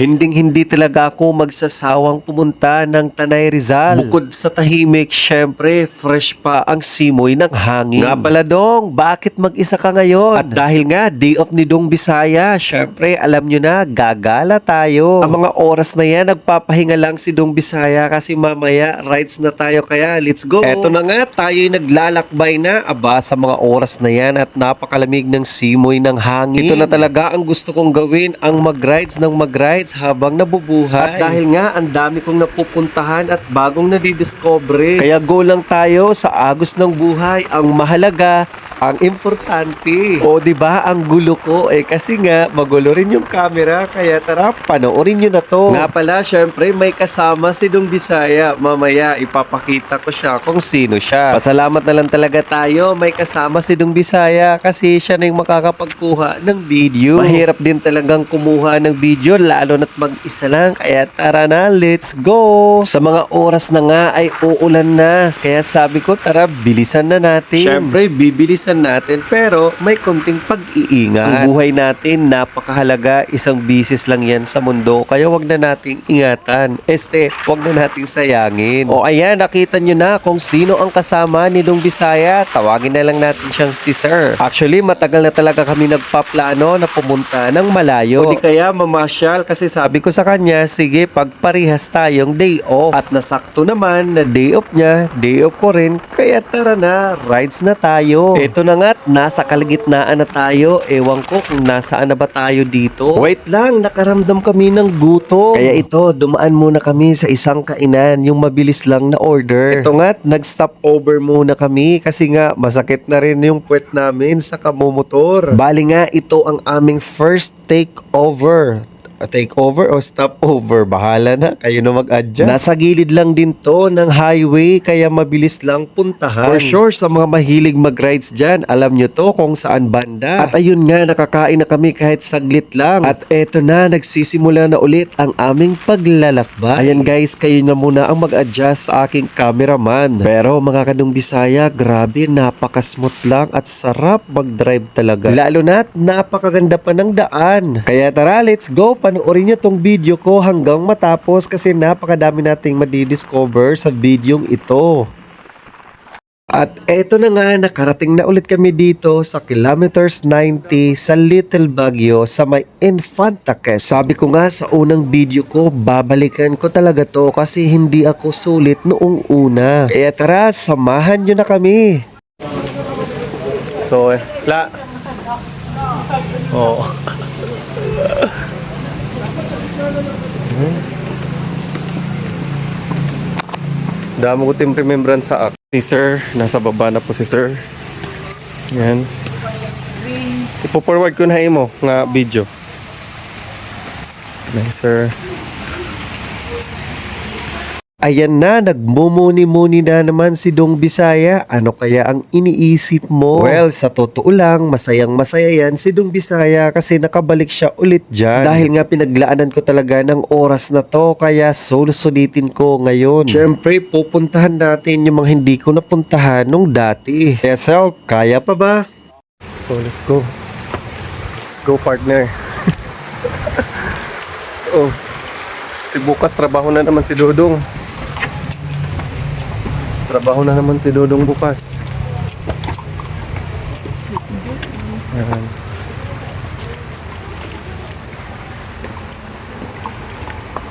Hinding hindi talaga ako magsasawang pumunta ng Tanay Rizal. Bukod sa tahimik, syempre, fresh pa ang simoy ng hangin. Nga pala dong, bakit mag-isa ka ngayon? At dahil nga, day off ni Dong Bisaya, syempre, alam nyo na, gagala tayo. Ang mga oras na yan, nagpapahinga lang si Dong Bisaya kasi mamaya, rides na tayo kaya, let's go. Eto na nga, tayo'y naglalakbay na, aba, sa mga oras na yan at napakalamig ng simoy ng hangin. Ito na talaga ang gusto kong gawin, ang mag-rides ng mag-rides habang nabubuhay. At dahil nga, ang dami kong napupuntahan at bagong nadidiscover. Kaya go lang tayo sa agos ng buhay. Ang mahalaga, ang importante. O di ba ang gulo ko eh kasi nga magulo rin yung camera kaya tara panoorin nyo na to. Nga pala syempre may kasama si Dong Bisaya. Mamaya ipapakita ko siya kung sino siya. Pasalamat na lang talaga tayo may kasama si Dong Bisaya kasi siya na yung makakapagkuha ng video. Mahirap din talagang kumuha ng video lalo na't mag-isa lang kaya tara na let's go. Sa mga oras na nga ay uulan na kaya sabi ko tara bilisan na natin. Syempre bibilisan natin pero may konting pag-iingat. Ang buhay natin napakahalaga isang bisis lang yan sa mundo kaya wag na nating ingatan. Este, wag na nating sayangin. O ayan, nakita nyo na kung sino ang kasama ni Dong Bisaya. Tawagin na lang natin siyang si Sir. Actually, matagal na talaga kami nagpaplano na pumunta ng malayo. O di kaya mamasyal kasi sabi ko sa kanya, sige, pagparihas tayong day off. At nasakto naman na day off niya, day off ko rin. Kaya tara na, rides na tayo. Ito na nga, nasa kalagitnaan na tayo. Ewan ko kung nasaan na ba tayo dito. Wait lang, nakaramdam kami ng gutom. Kaya ito, dumaan muna kami sa isang kainan, yung mabilis lang na order. Ito nga, nag-stop over muna kami kasi nga masakit na rin yung puwet namin sa kamumotor. Bali nga, ito ang aming first takeover take over o stop over. Bahala na. Kayo na mag-adjust. Nasa gilid lang din to ng highway kaya mabilis lang puntahan. For sure, sa mga mahilig mag-rides dyan, alam nyo to kung saan banda. At ayun nga, nakakain na kami kahit saglit lang. At eto na, nagsisimula na ulit ang aming paglalakbay. Ayan guys, kayo na muna ang mag-adjust sa aking cameraman. Pero mga kadong Bisaya, grabe, napaka-smooth lang at sarap mag-drive talaga. Lalo na't napakaganda pa ng daan. Kaya tara, let's go! Panoorin niyo tong video ko hanggang matapos kasi napakadami nating madidiscover sa videong ito. At eto na nga, nakarating na ulit kami dito sa kilometers 90 sa Little Baguio sa may Infanta Quezon. Sabi ko nga sa unang video ko, babalikan ko talaga to kasi hindi ako sulit noong una. Kaya tara, samahan nyo na kami. So, eh, la. Oo. Dami ko team remembrance sa act. Si sir, nasa baba na po si sir. Yan. Ipo-forward ko na mo nga video. Nice sir. Ayan na, nagmumuni-muni na naman si Dong Bisaya. Ano kaya ang iniisip mo? Well, sa totoo lang, masayang masaya yan si Dong Bisaya kasi nakabalik siya ulit dyan. Dahil nga pinaglaanan ko talaga ng oras na to, kaya sulit-sulitin ko ngayon. Siyempre, pupuntahan natin yung mga hindi ko napuntahan nung dati. Kaya self, kaya pa ba? So, let's go. Let's go, partner. oh. Si bukas trabaho na naman si Dodong. Trabaho na naman si Dodong bukas. Ayan.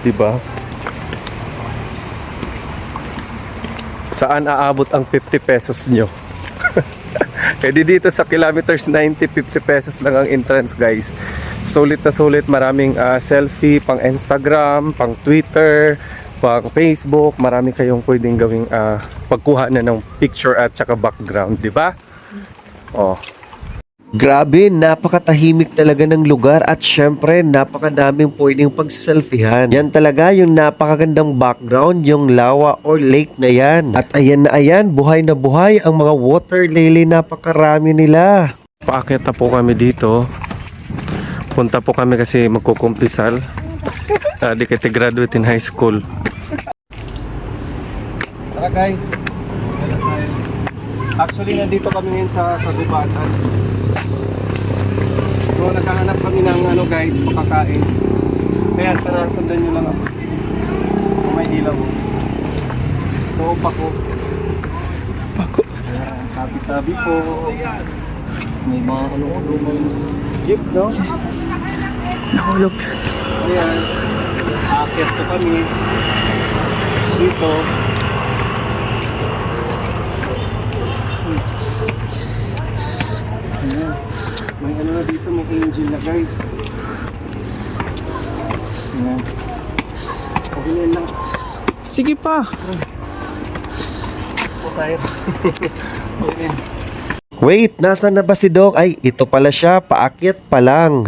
Diba? Saan aabot ang 50 pesos nyo? Eh di dito sa kilometers 90, 50 pesos lang ang entrance guys. Sulit na sulit, maraming ah, selfie, pang Instagram, pang Twitter, pang Facebook, marami kayong pwedeng gawing ah, pagkuha na ng picture at saka background, di ba? Oh, Grabe, napakatahimik talaga ng lugar at syempre napakadaming pwedeng pagselfihan. Yan talaga yung napakagandang background, yung lawa or lake na yan. At ayan na ayan, buhay na buhay ang mga water lily, napakarami nila. paakyat na po kami dito. Punta po kami kasi magkukumpisal. Uh, di kati graduate in high school. Tara guys. Actually, nandito kami ngayon sa Kagubatan. So, naghahanap kami ng ano guys, makakain. Kaya tara, sundan nyo lang ako. Kung may ilaw. Ito, pako. Pako. Tabi-tabi po. May mga kulong-kulong jeep, no? Nahulog. Ayan. Akit ko kami. Dito. Ayan. May ano na dito, may angel na guys. Ayan. Okay na lang Sige pa. po tayo. Wait, nasan na ba si Doc? Ay, ito pala siya, paakyat pa lang.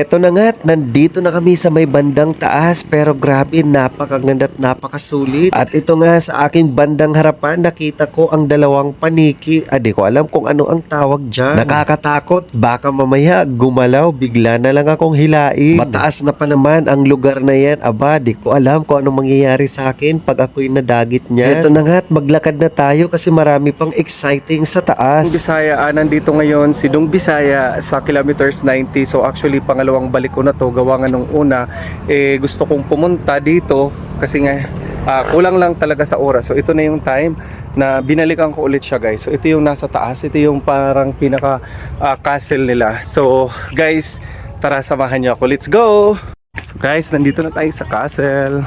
Eto na nga, nandito na kami sa may bandang taas pero grabe napakaganda at napakasulit. At ito nga sa aking bandang harapan nakita ko ang dalawang paniki. Ah, di ko alam kung ano ang tawag dyan. Nakakatakot, baka mamaya gumalaw, bigla na lang akong hilain. Mataas na pa naman ang lugar na yan. Aba, di ko alam kung ano mangyayari sa akin pag ako'y nadagit niya. Eto na nga, maglakad na tayo kasi marami pang exciting sa taas. Bisaya, ah, nandito ngayon si Dong Bisaya sa kilometers 90. So actually pangalawang balik ko na to gawa nga nung una eh gusto kong pumunta dito kasi nga ah, kulang lang talaga sa oras. So ito na yung time na binalikan ko ulit siya guys. So ito yung nasa taas, ito yung parang pinaka ah, castle nila. So guys, tara samahan niyo ako. Let's go. So guys, nandito na tayo sa castle.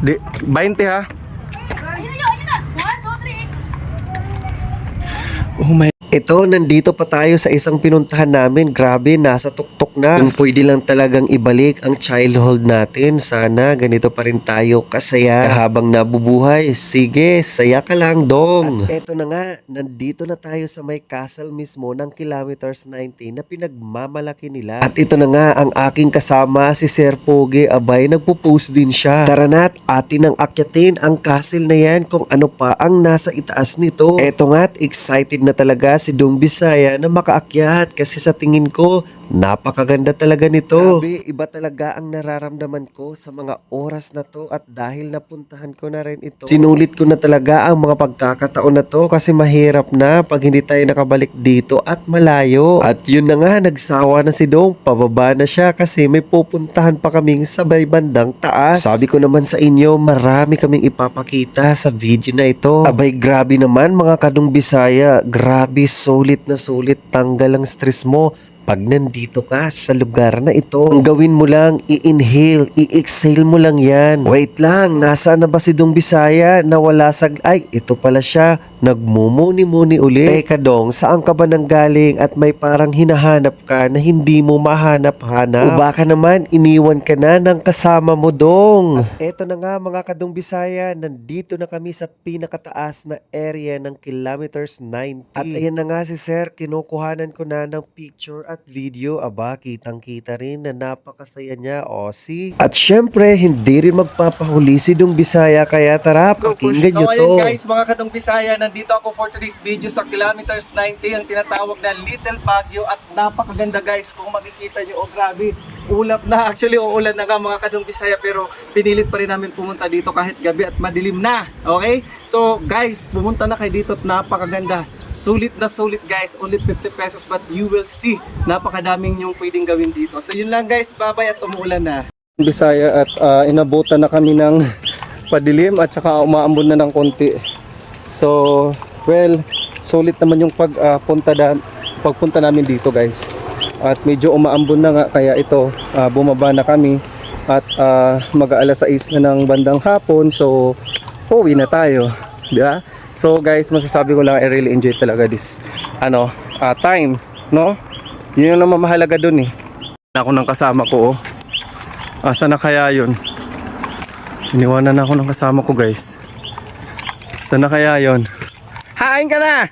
Di, 20 ha. Oh my Ito, nandito pa tayo sa isang pinuntahan namin. Grabe, nasa tuktok na. Kung pwede lang talagang ibalik ang childhood natin, sana ganito pa rin tayo kasaya habang nabubuhay. Sige, saya ka lang, dong. At eto na nga, nandito na tayo sa may castle mismo ng kilometers 90 na pinagmamalaki nila. At ito na nga, ang aking kasama, si Sir Pogi, abay, nagpo-post din siya. Tara na't atin ang akyatin ang castle na yan kung ano pa ang nasa itaas nito. Eto nga't excited na talaga si Dong Bisaya na makaakyat kasi sa tingin ko napakaganda talaga nito. Grabe, iba talaga ang nararamdaman ko sa mga oras na to at dahil napuntahan ko na rin ito. Sinulit ko na talaga ang mga pagkakataon na to kasi mahirap na pag hindi tayo nakabalik dito at malayo. At yun na nga, nagsawa na si Dong. Pababa na siya kasi may pupuntahan pa kaming sabay bandang taas. Sabi ko naman sa inyo, marami kaming ipapakita sa video na ito. Abay, grabe naman mga kadong Bisaya. Grabe, sulit na sulit. Tanggal ang stress mo pag nandito ka sa lugar na ito, ang gawin mo lang, i-inhale, i-exhale mo lang yan. Wait lang, nasaan na ba si Dong Bisaya? Nawala sa... Ay, ito pala siya. Nagmumuni-muni uli. Teka dong, saan ka ba nanggaling at may parang hinahanap ka na hindi mo mahanap-hanap? O baka naman iniwan ka na ng kasama mo dong? At eto na nga mga kadong Bisaya, nandito na kami sa pinakataas na area ng kilometers 90. At ayan na nga si Sir, kinukuhanan ko na ng picture at video. Aba, kitang-kita rin na napakasaya niya, Aussie. At syempre, hindi rin magpapahuli si Dong Bisaya, kaya tara, pakinggan so nyo to. guys, mga katong Bisaya, nandito ako for today's video sa kilometers 90, ang tinatawag na Little Baguio at napakaganda guys kung makikita nyo, oh grabe, ulap na, actually uulan na nga mga katong Bisaya pero pinilit pa rin namin pumunta dito kahit gabi at madilim na, okay? So guys, pumunta na kayo dito at napakaganda, sulit na sulit guys, only 50 pesos but you will see, napakadaming yung pwedeng gawin dito. So yun lang guys, babay at umuulan na. Bisaya at uh, inabutan na kami ng padilim at saka umaambon na ng konti. So, well, sulit naman yung pagpunta da, pagpunta namin dito, guys. At medyo umaambon na nga kaya ito ah, bumaba na kami at uh, mag-aalas 6 na ng bandang hapon. So, uwi na tayo, di ba? So, guys, masasabi ko lang I really enjoy talaga this ano, ah, time, no? Yun yung naman mahalaga dun eh. Ako ng kasama ko, oh. Asa na kaya yun? Iniwanan na ako ng kasama ko guys. Saan na kaya yon? Hain ka na!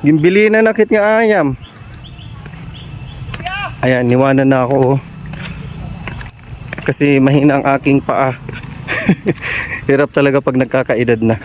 Gimbili na nakit nga ayam. Ayan, niwanan na ako. oh. Kasi mahina ang aking paa. Hirap talaga pag nagkakaedad na.